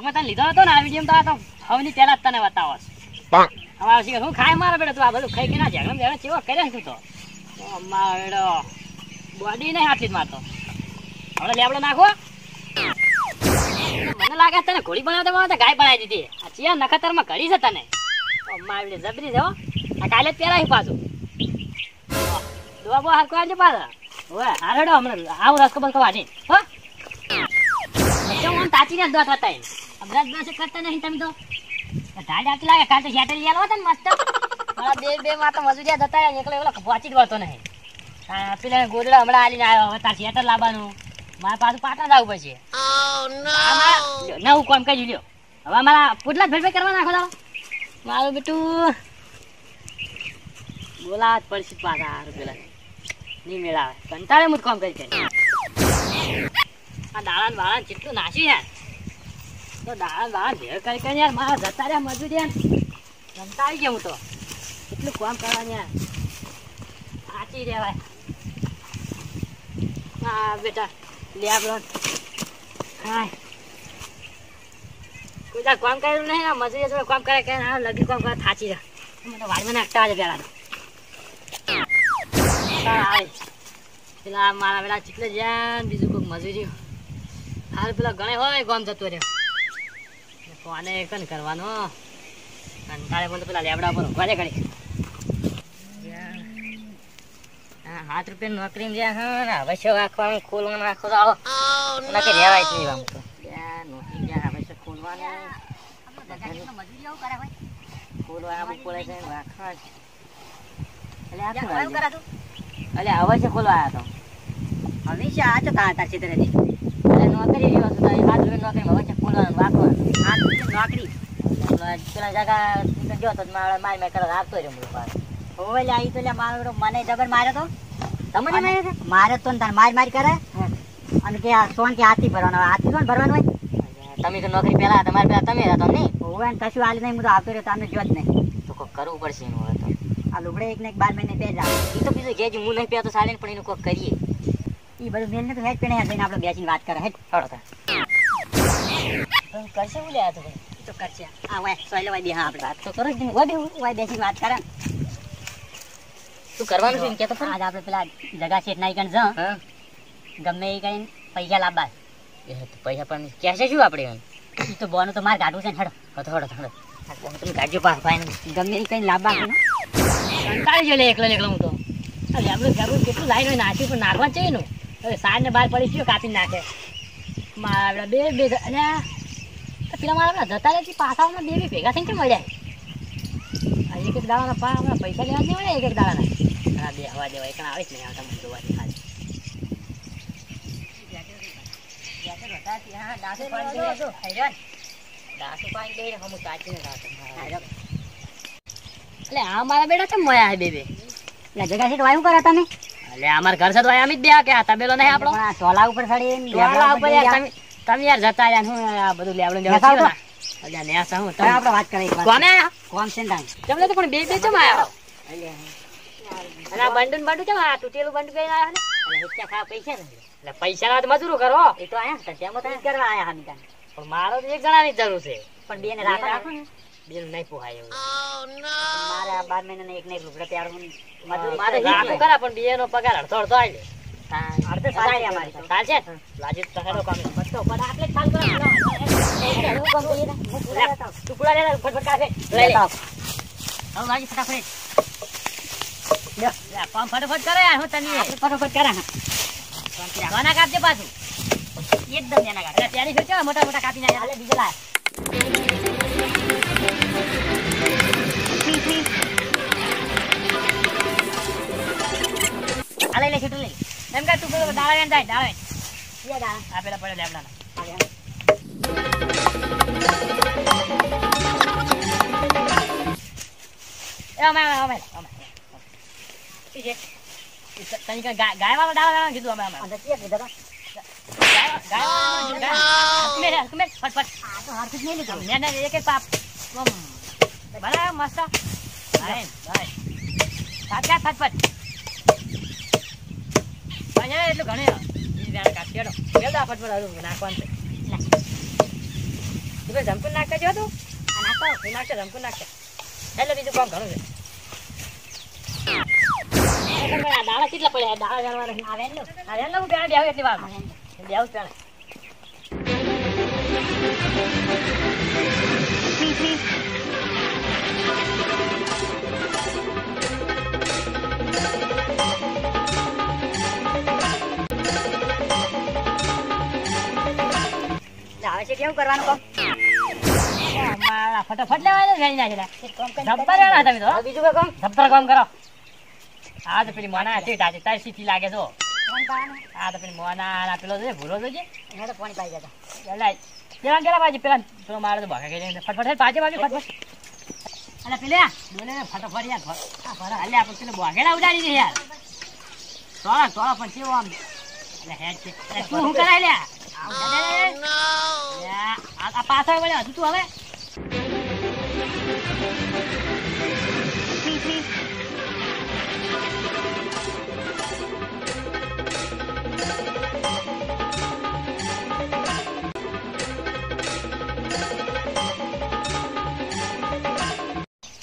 ભાગમાં તને લીધો હતો ને આ વીડિયો તો હવની પહેલા જ તને બતાવો. હવે આવશે હું ખાય મારા બેટા તું આ બધું ખાઈ કે ના ઝઘડમ ઝઘડમ ચેવો કરે તું તો? મારો બોડી નહીં હાથી જ મારતો. હવે લેબડો નાખો. મને લાગે તને ઘોડી બનાવતા બનાવતા ગાય બનાવી દીધી. આ ચિયા નખતરમાં ઘડી છે તને. મારી જબરી છે આ કાલે જ પાછું. દુઆ હાર હરકો આવજે પાછા. ઓવે હારડો હમણાં આવું રસકો બસ્કો વાટી હો. કરતા તમે તો? બે બે માં તો મજૂરિયા જતા નહીં. પેલા હમણાં આલીને આવ્યો લાવવાનું. મારે પાછું પાટણ જવું પડશે. નવું કામ કરી લ્યો. હવે મારા પુટલા જ ભેટ કરવા મારું બેટું. બોલા જ પડશે પાછા પેલા. મેળાવે. કંટાળે હું જ કામ કરી. આ દાળા બાળા જેટલું નાસી યાર તો દાળા બાળા ભેળ કરી કરીને યાર મારા જતા રહ્યા મજૂર યાર કંટાળી ગયો હું તો એટલું કામ કરવાનું યાર સાચી રહેવાય હા બેટા લે આપણો હા કોઈ તાર કામ કરેલું નહીં આ મજૂરી જોડે કામ કરે કે હા લગી કામ કરે થાચી રહે મને વાડમાં નાખતા આવે પેલા આવે પેલા મારા પેલા ચીકલે જ્યાં બીજું કોઈક મજૂરી હાલ પેલા ગણે હોય ગામ જતો રહ્યો. કોને કન કરવાનો? કંટાળે પણ પેલા લેબડા પર ઊભા રે ઘડી હાથ રૂપિયા નોકરી જ્યાં હા ને હવે છે રાખવાનું? ખોલવાનું આખો દાડો નક્કી રહેવાય જ નહીં આમ તો નોકરી જ્યાં હવે શું ખોલવાનું? ખોલવા પડે છે રાખવા. એટલે છે ખોલવા આવ્યા તો? હંમેશા આ તો તાર તાર ચિત્ર એટલે નોકરી રહ્યો છું તારી હાથ રૂપિયા નોકરી હવે છે ખોલવાનું રાખવાનું હાથ નોકરી તો મારે માર મેં રાખતો રહ્યો ઓવે લે આઈ તો લે મને જબર માર્યો તો તમને મારે તો તાર માર માર કરે અને કે સોન કે હાથી ભરવાનો હવે હાથી સોન ભરવાનું હોય તમે તો નોકરી પેલા તમારે પેલા તમે હતા નહીં ઓવે કશું હાલ નહીં હું આવતો રહ્યો તમને જો જ નહીં તો કરવું પડશે એનું હવે આ લુગડે એક ને બાર મહિને પહેર એ તો બીજું કહેજો હું નહીં પહેરતો સાડી પણ એનું કોક કરીએ એ બધું મેલ ને તો હેડ પેણે જઈને આપણે બેસીને વાત કરે. હેડ હળો તા કરશે હું લે આ તો ભાઈ તો કરશે. આ વાય સોયલો વાય બે આપણે વાત તો કરો જ વાય બેહું, વાય બેસીને વાત કરે. શું કરવાનું છે કહેતો આજ આપણે પેલા જગા શેઠ નાઈ કણ જ ગમે એ કઈ પૈસા લાવવા પૈસા પણ કહેશે શું આપણે એમ? તો બોનું તો મારે કાઢવું છે ને હેડો. હળો હળો તમે ગાડજો ભાઈ ગમે એ કઈ લાવવા ને. કંટાળી ગયો લે એકલો એકલો હું તો. આપણે ઘરું કેટલું લાઈન નાખ્યું પણ નાખવા છે એનું સાંજ ને બહાર પડી ગયો, કાપી નાખે. મારા બે બે અને પેલા મારા જતા રહેતી પાછા બે બે ભેગા થઈને કેમ મળ્યા એક એક દાડાના પા હમણાં પૈસા લેવા નહીં મળે, એક એક દાડાના. હા બે હવા દેવા એક આવે જ નહીં આવતા મને જોવાની ખાલી. એટલે આ મારા બેટા કેમ મળ્યા હે બે બે? જગા સીટ વાયું કરે તમે એટલે અમાર ઘર છે તો આમ જ બે કે આ તબેલો નહીં આપણો? આ ટોલા ઉપર ચડી ટોલા ઉપર યાર તમે તમે યાર જતા રહ્યા હું આ બધું લેવડું લેવડું છે અલ્યા ને? નેસા હું તમે આપણે વાત કરીએ કોને? આયા? કોમ છે ને તમને તો પણ બે બે ચમ આયા? અને આ બંડું ને બંડું ચમ આ તૂટેલું બંડું કઈ આયા ને એટલે ખાવા પૈસા ને એટલે પૈસા ના તો મજૂરો કરો. એ તો આયા હતા તેમાં તો કરવા આયા હામી. પણ મારો તો એક જણાની જરૂર છે. પણ બે ને. રાખો ને. બેન નહીં પોહાય એવું મારે આ બાર મહિનાના એક ને એક લુગડા પહેરવું ને મારે કરે. રાખવું ખરા પણ બે નો પગાર અડધો અડધો આવી. અડધે સારી અમારી તો. ચાલશે લાજી તો હેડો કામ બસો પણ આટલે કરો. હું? હું. ટુકડા ફટફટ કાઢે લઈ લે હવે લાજી ફટાફટ લે લે, કામ ફટાફટ કરે હું તને ફટાફટ કરે હા. સોના કાપજે પાછું એકદમ એના કાઢે. ત્યારે ફેર કેવા મોટા મોટા કાપી બીજા બીજે લાય. આ લઈ લે છૂટું લઈ એમ કે તું પેલો વેન જાય વેન. બીજા દાણા. આ પેલા પડે હાલે. એ અમે અમે અમે. તને કાંઈ ગાય ગાય વાળો દાડા વેન કીધું અમે અમે કીધા ગાય ગાય વાળો ગાય. હાથ મેલ, હાથ મેલ, ફટ ફટ આ તો જ નહીં લીધું. મેં એક એક પાપ. બરાબર મસ્ત. ભાઈ ભાઈ. ફટ ક્યાં ફટ પછી ભાઈ એટલું ઘણું બીજી દાડા કાપી હેડો. આ ફટફટ હારું નાખવાનું છે. તું જમકું નાખતા જો તું? નાખો એ નાખશે જમકું નાખશે એટલે બીજું કામ ઘણું છે. દાણા કેટલા પડ્યા? દાણા જાણવા આવે ને આવે ને હું પેલા બેહું એટલી વાર આવે એટલું. હવે છે કેવું કરવાનું કામ ફટાફટ લેવા દે જઈ નાખી એક કામ કરીને ધબ્બર વેણા તમે તો બીજું કોઈ કામ? ધબ્બર કામ કરો. આ તો પેલી મોના હતી તાજી તારી સીટી લાગે છો આ તો પેલી મોના આ પેલો છે ભૂલો છે એને તો ફોન પાઈ જતા. પેલા પેલા કેલા બાજુ પેલા પેલો મારે તો ભાગે કે ફટફટ પાછી પાછી ફટફટ. અલે પેલા. બોલે ફટાફટ યાર ભરા આપણે પેલો બોગેડા ઉડાડી દે યાર. સોળા સોળા પણ કેવો આમ. હેડ છે. તું શું કરાય લે આ આ પાછળ વળ્યો હજુ તું હવે.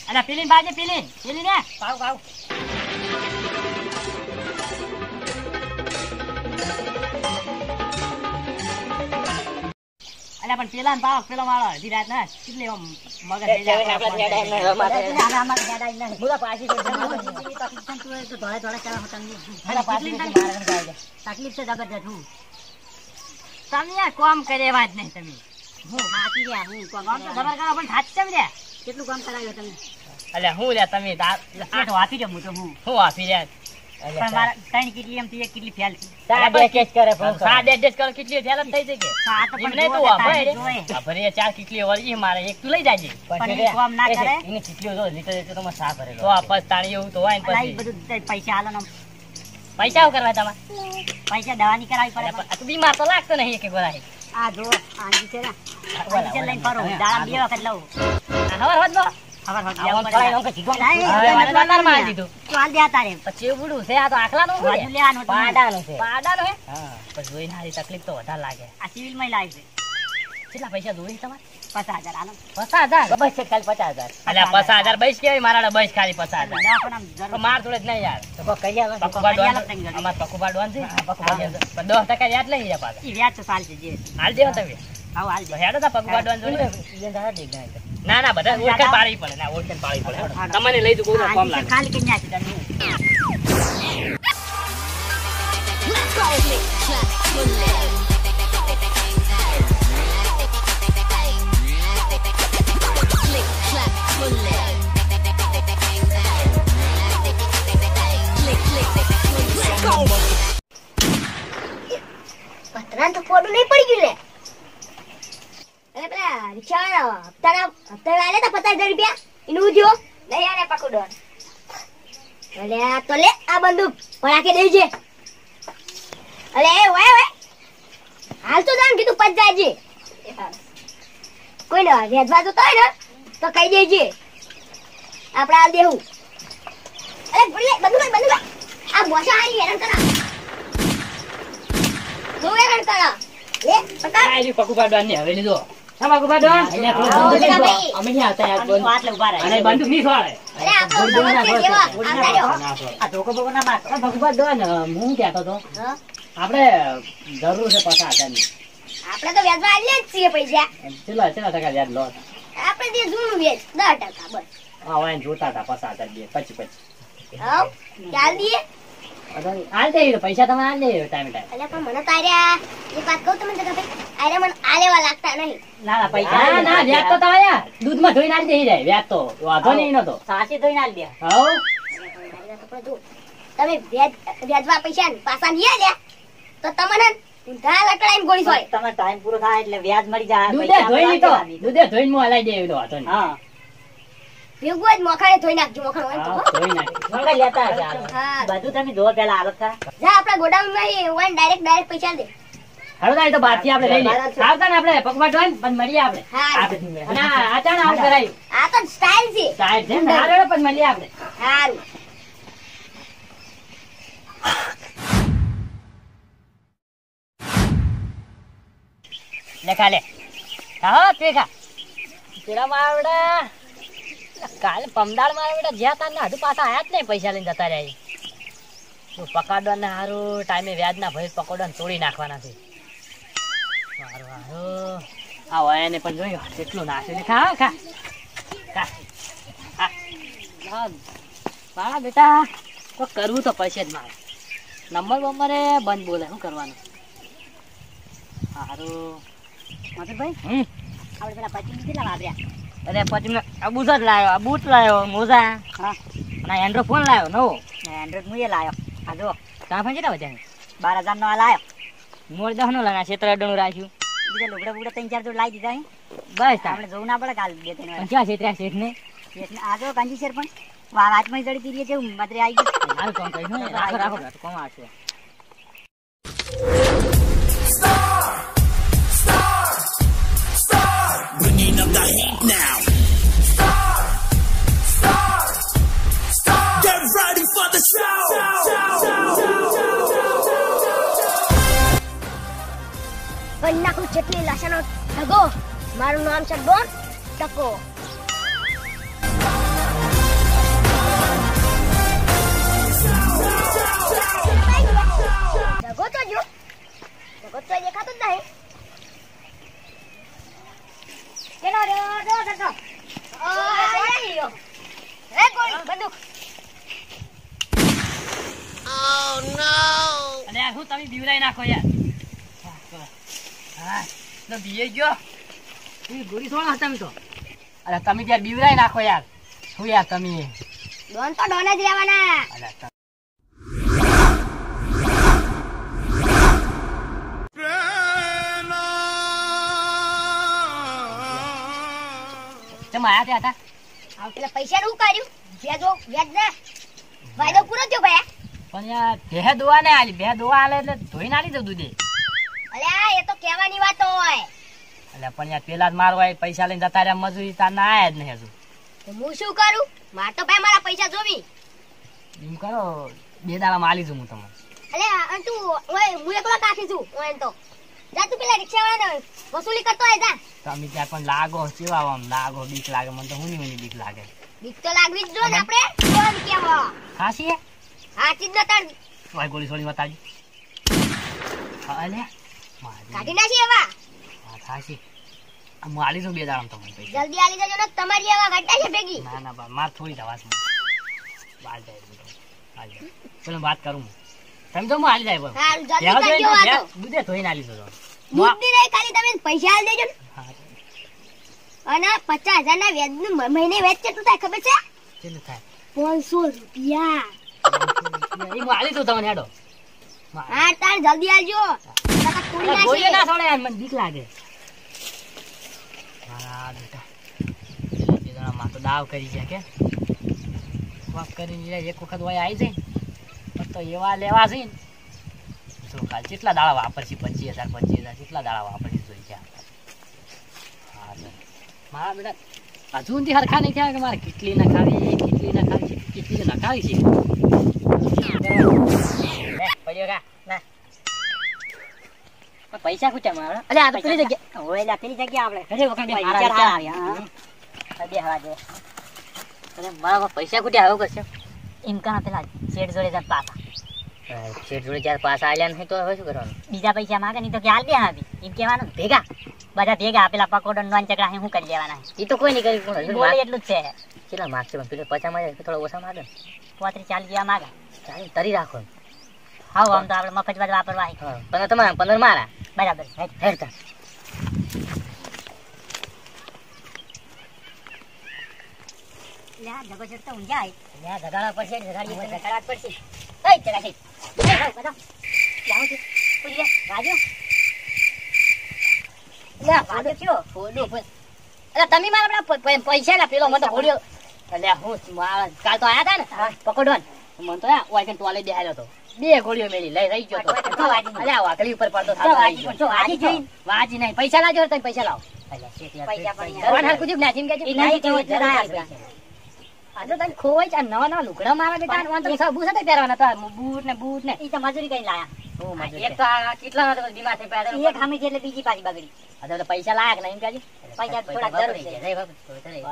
અલા પેલીન બાજે પેલીન પેલી ને પાવ પાવ અલા પણ પેલા ને પાવ પેલો મારો અડધી રાત ના કેટલી આમ મગજ થઈ જાય આમાં આમાં યાદ આવી નહીં બોલા પાછી તો જમા તું તો ધોળે ધોળે ચાલો તકલીફ છે જબરજસ્ત હું તમે યાર કોમ કરે વાત નહીં તમે. હું હાથી રહ્યા હું કોમ તો ખબર કરો પણ સાચે કેમ રે કેટલું કામ કરાવ્યું તમે? અલ્યા હું રે તમે? આઠ વાપી વાપી હું તો હું. હું વાપી રહ્યા પૈસા કરવા તમારે? પૈસા દવાની કરાવી પડે બીમાર તો લાગતો નહીં એક વાર આ જો આંજી છે ને. લઈને ફરો. દાડા બે વખત લઉં. હોત મારી તકલીફ તો વધારે લાગે. આ સિવિલમાં કેટલા પૈસા જોઈ તમારે? પચાસ હજાર પચાસ હજાર? બસ ખાલી પચાસ હજાર. અલ્યા પચાસ હજાર. બસ કેવાય મારા બસ ખાલી પચાસ હજાર. દવાખાનામાં જરૂર. તો માર થોડે જ નહીં યાર. અમાર પકુબા ડોન છે. દસ ટકા યાદ લઈ જાય પાછા. વ્યાજ તો ચાલશે જે. હાલ દેવો તમે. હાલ હેડો તા પકુબા ડોન જોડે. ના ના બધા ઓળખાણ પાડી પડે ના ઓળખાણ પાડી પડે. તમને લઈ જવું કોમ લાગે. ખાલી કે ન્યા છે તો નહીં પડી ગયું લે. અને પેલા રિક્ષાવાળા આ તો લે આ બંદૂક દેજે અલે હાલ તો કોઈ ના તો આ બોસા હારી હેરાન કરા હવેલી જો હા પકુબા ડોન એટલે આવો બંદૂક બધા લઈ ભાઈ. અમે નહીં આવતા યાર આમ તો આટલે ઊભા રહે. અને બંદૂક નહીં છોડે અરે આપણો સમજ છે જેવા આવતા રહ્યો ના છોડે. આ ધોકો બોકો ના માર. આ પકુબા ડોન હું કહેતો તો હા? આપણે જરૂર છે પચાસ હજારની આપડે તો વ્યાજમાં આલીએ જ છીએ પૈસા ચેલા ચેલા ટકા વ્યાજ લો આપડે જે જૂનું વ્યાજ દસ ટકા બસ હા જોતા હતા પચાસ હજાર બે પછી પછી ચાલ દઈએ હાલ દે પૈસા તમે હાલ દે ટાઈમ ટાઈમ અલ્યા પણ મને તો એક વાત કહું તમને જગા ભાઈ આર્યા મને આલેવા લાગતા નહીં. ના ના પૈસા ના ના વ્યાજ તો તમે દૂધમાં ધોઈને હાલ દે જાય વ્યાજ તો વાંધો નહીં એનો તો. સાચી ધોઈને આલી દે. હવ. મારી વાત તો જો. તમે વ્યાજ વ્યાજમાં પૈસા પાછા નહીં આલ્યા તો તમને ઊંધા લકડાઈને ગોળી સોય. તમે ટાઈમ પૂરો થાય એટલે વ્યાજ મળી જાય દૂધે પૈસા આપણે તો દૂધે ધોઈને હું હલાઈ દે એવો વાંધો નહીં. હા. ભેગું જ મોખાડે ધોઈ નાખજો મોખાડો હોય તો ધોઈ નાખી મંગા લેતા હા. બધું તમે ધો પેલા હાલત થા. જા આપણા ગોડાઉનમાં એ હોય ડાયરેક્ટ ડાયરેક્ટ પૈસા દે. હાલો ના તો બહારથી આપણે લઈ લઈએ આવતા ને આપણે પકવા ડોન પણ મળીએ આપણે. અને આ અચાનક આવું કરાયું. આ તો સ્ટાઇલ છે. સ્ટાઇલ છે ને, હાલો પણ મળીએ આપણે. સારું લે ખા લે. હા તું ખા. મારા બેટા કાલે પમદાળ મારા બેટા જ્યાં તાર હાથું પાછા આયા જ નહીં પૈસા લઈને જતા રહ્યા તો પકડવા ને સારું ટાઈમે વ્યાજ ના ભય પકડવા તોડી નાખવાના છે. સારું સારું આ વયા ને પણ જોયો કેટલું નાશે ખા ખા. ખા. મારા બેટા કોઈ કરવું તો પડશે જ મારે. નંબર બંબરે બંધ બોલે શું કરવાનું? સારું હમ. આપણે પેલા પચીસ કેટલા વાપર્યા? અરે પછી મેં આ જ લાવ્યો આ બૂટ લાવ્યો મોજા. હા. અને એન્ડ્રોઇડ ફોન લાવ્યો? નવો. એન્ડ્રોઈડ હું એ લાવ્યો. આ જો કાં પણ કેટલા વધ્યા બાર હજાર નો આ લાવ્યો. મોર દસ નો લગા ક્ષેત્ર અડણું રાખ્યું. બીજા લુગડા બુગડા ત્રણ ચાર જોડ લાવી દીધા હે. બસ આપણે જવું ના પડે કાલ બે ત્રણ ક્યાં ક્ષેત્ર શેઠ ને આ જો કાંજી શેર પણ. વાતમાં જડી તીરીએ છે મદરે આવી ગયું. હાલ કામ. રાખો રાખો રાખો. કોમ આવશે કરી નાખું જેટલી લસણો ઢગો મારું નામ છે બીએ ગયો એ ગોળી થોડા તમે તો. અરે તમે ત્યાં બીવરાઈ નાખો યાર. શું યાર તમે? ડોન તો ડોન જ રહેવાના. અરે તમે- આયા ત્યાં હતા? આ પેલા પૈસા નું કર્યું. જો વ્યાજ ને. વાયદો પૂરો થયો ભાઈ પણ યાર ભેહ દોવા ને આલી ભેહ દોવા આલે એટલે ધોઈને આલી દઉં દૂધે. અલ્યા એ તો કહેવાની વાત હોય. એટલે પણ યાર પેલા જ મારવા પૈસા લઈને જતા રહ્યા મજૂરી તાર ના આયા જ નહીં હજુ. હું શું કરું? માર તો ભાઈ મારા પૈસા જોવી. એમ કરો બે દાડામાં આલી જઉં હું તમને. અલે તું ઓય હું એકલો કાઠી છું ઓય તો. જા તું પેલા રિક્ષા વાળાને વસૂલી કરતો હોય જા. તમે ત્યાં પણ લાગો કેવા આમ લાગો બીક લાગે મને તો હું ની બીક લાગે. બીક તો લાગવી જ જો ને આપણે કોણ કેવો ખાસી હે. હાચી ન નતા ઓય ગોળી સોળી બતાવી અલે કાઢી નાખી એવા. વાત હું આલી છું બે દાડામાં તમને પૈસા. જલ્દી આલી જજો ને તમારી આવા ઘટા છે ભેગી. ના ના બા માર થોડી દવાસ બાલ જાય જાય. ચલો વાત કરું તમે હું આલી જાય પણ હારું જલ્દી કરજો વાત. બુદે ધોઈને આલી જજો બુદ્ધિ નહીં ખાલી તમે પૈસા આલી દેજો અને પચાસ હજાર ના વ્યાજનું મહિને વેચ કેટલું થાય ખબર છે? કેટલું થાય? પાંચસો રૂપિયા. એ હું આલી દઉં તમને હેડો. હા તાર જલ્દી ગોળીઓ ના. છોડે યાર, મને બીક લાગે. મારા બેટા જણામાં તો દાવ કરી છે કે વાત કરીને એક વખત હોય આવી જાય તો એવા લેવા છે ને તો કાલ કેટલા દાડા વાપરશે પચીસ હજાર પચીસ હજાર કેટલા દાડા વાપરશે જોઈ છે હા મારા બેટા હજુ સુધી નહીં થયા મારે કેટલી નખાવી ખાવી કેટલી નખાવી ખાવી કેટલી નખાવી છે પૈસા ખૂટ્યા મારા. અલે આ તો પેલી જગ્યા હોય લા પેલી જગ્યા આપણે. અરે વખત મારા વિચાર આવ્યા, આવ્યા હા. બે હવા દે અરે મારા પૈસા ખૂટ્યા હવે કરશે? એમ કાં પેલા શેઠ જોડે જતા પાસા શેઠ જોડે ચાર પાછા આલ્યા નહીં તો હવે શું કરવાનું? બીજા પૈસા માંગે નહીં તો કે હાલ દે હાવી એમ કહેવાનું. ભેગા? બધા ભેગા પેલા પકોડો નોન ચકડા હું કરી લેવાના એ તો કોઈ નહીં કરી પણ હજુ બોલે એટલું જ છે. કેટલા છે પણ? પેલો પચાસમાં થોડા ઓછા માગે પોત્રીસ ચાલીસ જેવા માગે. તરી રાખો હાવ આમ તો આપણે મફત બાદ વાપરવા. હા પંદર તમારા પંદર મારા. બરાબર હેર હેડ તા લે આ જગો. ત્યાં પડશે ને જગાડીએ ઓય, તો. જગાડવા જ પડશે. છે. બધા. જાઉં છું. ફોડું ફોડ. અરે તમે મારા પૈસા ના પેલો મને તો હોડ્યો એટલે હું કાલ તો આયા હતા ને પકડવા મને તો ઓય કે ટોલે બેહાયો હતો બે ગોળીઓ મેળી લઈ રહી ગયો. અરે આ વાકલી ઉપર પડતો જો વાજી ગયો. વાજી નહીં. પૈસા લાજો તમે પૈસા લાવો. પૈસા તને લાયક નહીં. કાજી પૈસા જરૂર છે.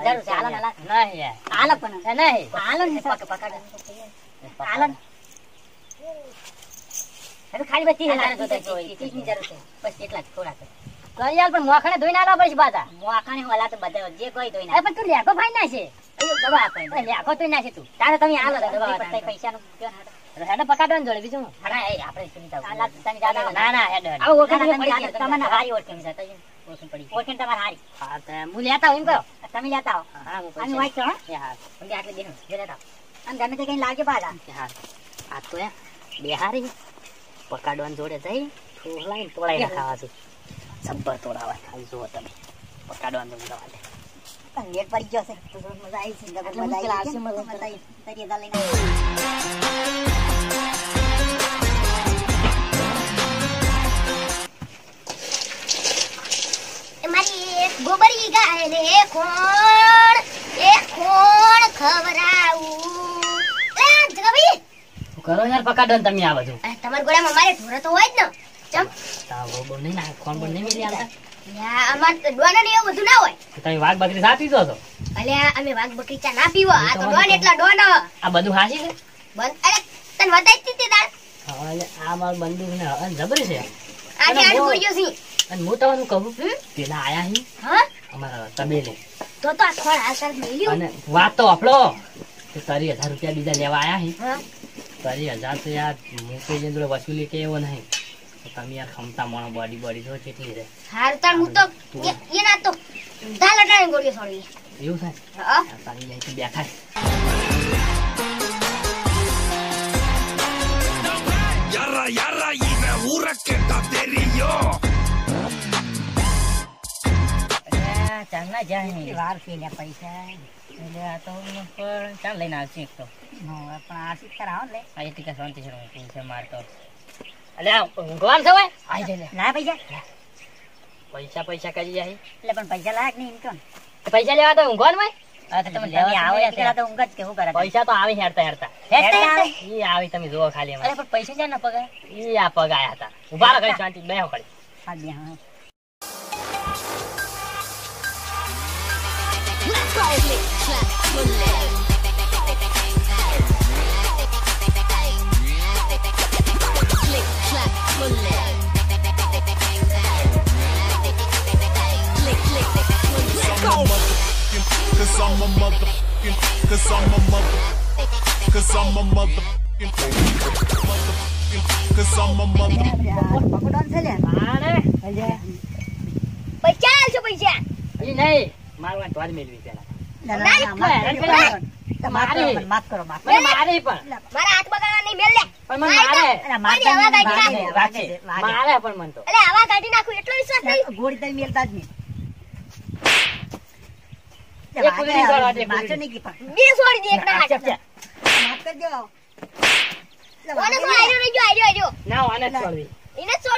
જરૂર છે, હાલો નહીં હાલો નહીં. હાલો ને હાલો ને. ખાલી બસ ત્રીસ હજાર ત્રીસની જરૂર છે. બસ એટલા જ થોડાક જ. પણ મોખણે ધોઈને આલવા પડશે પાછા. મોખાને વાલા તો બધા જે કોઈ તોય એ પણ તું લેકો ફાઈ ના છે. દવા આપે એ તો ના છે તું. તારે તમે આલો દવા પૈસાનું કયો ના હતા. જોડે બીજું. હા, એ આપણે સુનિતા હાલા તમે દાદા ના ના હેડો હેડો. ઓળખાણ તમે તમને હારી ઓળખાણ છે તો ઓળખાણ પડી ઓળખાણ તમારે હારી. હા તો હું લેતા હું કહો. તમે લેતા આવો. હા હું પૈસા વાંચો હા. એ આટલે જે લેતા અને ગમે તે કઈ લાગે પાછા. હા. આ તો બેહારી પકાડવાનું જોડે જઈ ઠોલાઈને તોડાઈને ખાવાથી જબ્બર તોડાવા ખાલી જુઓ તમે પકાડવાનું જોડે વાલે પણ લેટ પડી ગયો છે. મજા આવી છે મજા આવી છે મજા આવી. લઈને ગોબરી ગાય રે કોણ એ કોણ ખવરાવ. કરો યાર પકડો તમે આ બધું. તમારા ગોળામાં મારે ઢોરો તો હોય જ ને. ચમ. તાવો બહુ નહીં ના કોણ પણ નહીં મિલી આવતા. અમાર તો ડોના ને એવું બધું ના હોય. તમે વાઘ બકરી સાચી દો છો અલ્યા અમે વાઘ બકરી ચા ના પીવો આ તો ડોન એટલા ડોન આ બધું હાસી છે? બંધ અરે તને વધાઈ જ તે દાળ. હા, આ માર બંદૂક ને હવા જબરી છે. આજે આડ ગોળ્યો છે. અને હું તમને કહું? પેલા આયા હી હા? અમારા તબેલે. તો તો આ ખોળ હાલ મેલ્યું. અને વાત તો આપણો તારી હજાર રૂપિયા બીજા લેવા આયા હી. હા. તારી હજાર તો યાર મૂકી જઈને જોડે વસૂલી કે એવો નહીં. તો તમે યાર ખમતા મોણો બોડી બોડી જો કેટલી છે. હાર તાર હું તો એ- એના તો ધાલ અટાણે ગોળ્યો છોડવી એવું થાય? હા આ તારી અહીંથી બેઠા. Yarra, yarra, y me aburra que taterillo. ચાલના જાય વાર લ્યા પૈસા. એટલે આ તો પણ ચાલ લઈને આવશે એક તો. પણ આ શીખ આવો લે. આ ટીકા શાંતિ છે હું પૈસા મારતો અલે આ છે ભાઈ આઈ જાય લે. ના પૈસા? પૈસા પૈસા કરી જાય. એટલે પણ પૈસા લાયક નહીં ઇન્કમ પૈસા લેવા તો ઊંઘવાનું ભાઈ? આવો એટલે કરે? પૈસા તો આવે હેરતા હેરતા? આવી તમે જુઓ ખાલી પણ પૈસા ક્યાં ને પગાર એ આ પગ આયા હતા. ઊભા રહો શાંતિ બેહો ખાલી. હા બે હા Cause I'm a motherfucking, cause I'm a motherfucking, cause I'm a motherfucking, motherfucking, cause I'm a motherfucking. મારે પૈસા આલશો પૈસા ઈ નહીં મારવા ધ્વજ મેળવી પેલા ના, ના, ના, માફ ના, કરો, ના, માફ કરો, મારી. માફ કરો માફ કરો મને મારે પણ મારા હાથ બગાડવા નહીં મેલ લે પણ મને મારે અરે માફ અરે, આવા કરો, કાઢી વાગે, નાખો. વાગે, વાગે. મારે પણ મન તો અરે આવા કાઢી નાખું એટલો વિશ્વાસ નહીં ગોળી તમે મેલતા જ નહીં એક કરો, કી.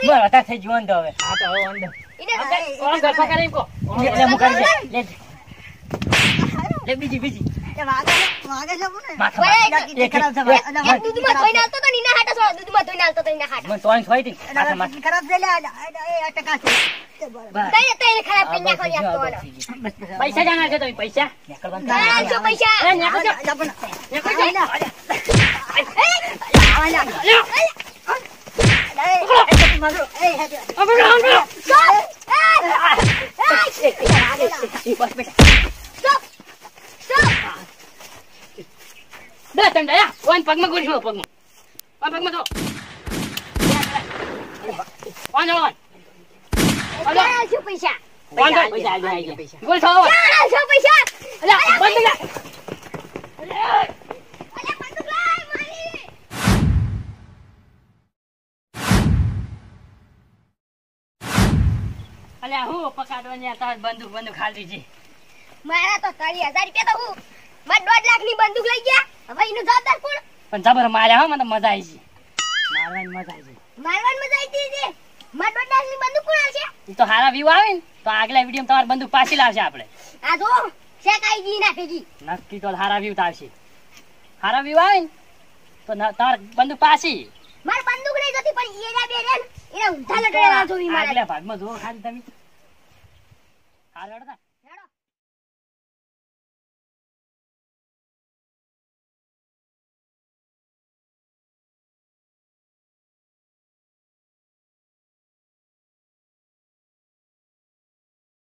એટલે ગયો થઈ તો હવે હા તો હવે અંદર એને કોણ ઘર પકડે એમ કહો લે હું કરી દે લે લે બીજી બીજી એ વાગે વાગે છે પણ ને. માથા બરાબર. માથા. કિડની ખરાબ છે, દૂધમાં ધોઈને ખરાબ તો ને એના હાથે દૂધમાં ધોઈને આવતો તો એના હાથે મને તોય છે. માથા કિડની ખરાબ છે, લે, આ- આ- આ- આ ટકા છે. તે. તઈને તઈને ખરાબ કરી નાખો યાર તો. પૈસા જાણા છે તમે પૈસા નીકળવાનું ના, પૈસા અરે, નીકળ જા. નીકળ જા. આ- એ, એ, એ, એ, એ, એ! બસ બેટા સ્ટોપ! સ્ટોપ! બે ત્રણ દયા ઓન પગમાં ગોળી છો પગમાં. ઓન પગમાં તો ઓન ઓન ક્યાં શું પૈસા? ઓન તો પૈસા આવી ગયા, ગોળી છો ઓન ક્યાં પૈસા. અલ્યા બંધ જા અલ્યા અલ્યા હું પકડવાની આ તાર બંદૂક બંદૂક ખાલી છે. મારા તો ત્રણ હજાર રૂપિયા તો હું મારે દોઢ લાખની બંદૂક લઈ ગયા. હવે એનું જવાબદાર કોણ? પણ જબર માર્યા હો મને મજા આવી ગઈ. મારવાની મજા આવી ગઈ. મારવાની મજા આવી ગઈ મારે દોઢ લાખની બંદૂક કોણ આવશે ઈ તો હારા વ્યૂ આવે ને તો આગલા વીડિયો તમાર બંદૂક પાછી લાવશે આપણે. આ જો શેકાઈ જી ના ભેગી. નક્કી તો હારા વ્યૂ આવશે. હારા વ્યૂ આવે ને તો તાર બંદૂક પાછી. માર બંદૂક નહીં જોતી પણ એના બે રે એ એના ઊંધા લટડા જોવી મારે. આગલા ભાગમાં જો ખાલી તમે. હાર હેડો તાર.